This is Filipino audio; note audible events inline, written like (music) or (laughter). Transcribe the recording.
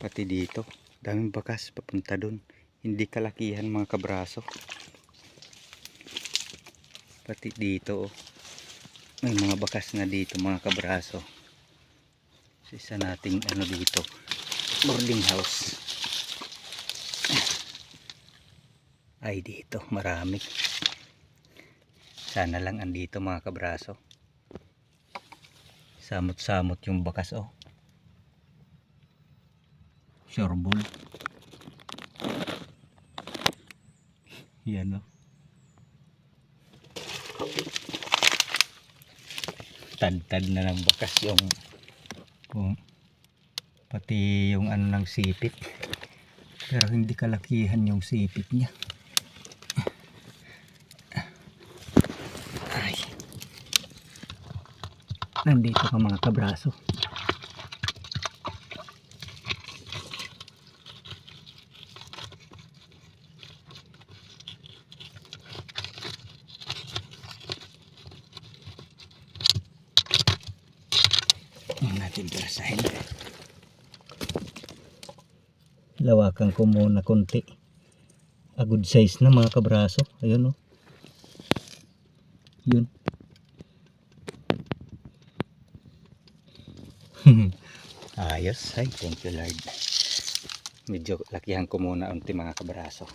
Pati dito. Daming bakas papunta dun. Hindi kalakihan mga kabraso. Pati dito oh. May mga bakas na dito mga kabraso. Sa Isa nating ano dito. Boarding house. Ay dito marami. Sana lang andito mga kabraso. Samot-samot yung bakas oh. Shoreball. Yan oh. Tad-tad na ng bakas yung kung pati yung ano ng sipit. Pero hindi kalakihan yung sipit niya. Ay. Nandito ka mga kabraso. Huwag natin pirasahin. Lawakan ko muna konti. A good size na mga kabraso. Ayun o. Yun. (laughs) Ayos. Ay, thank you Lord. Medyo lakihan ko muna unti mga kabraso.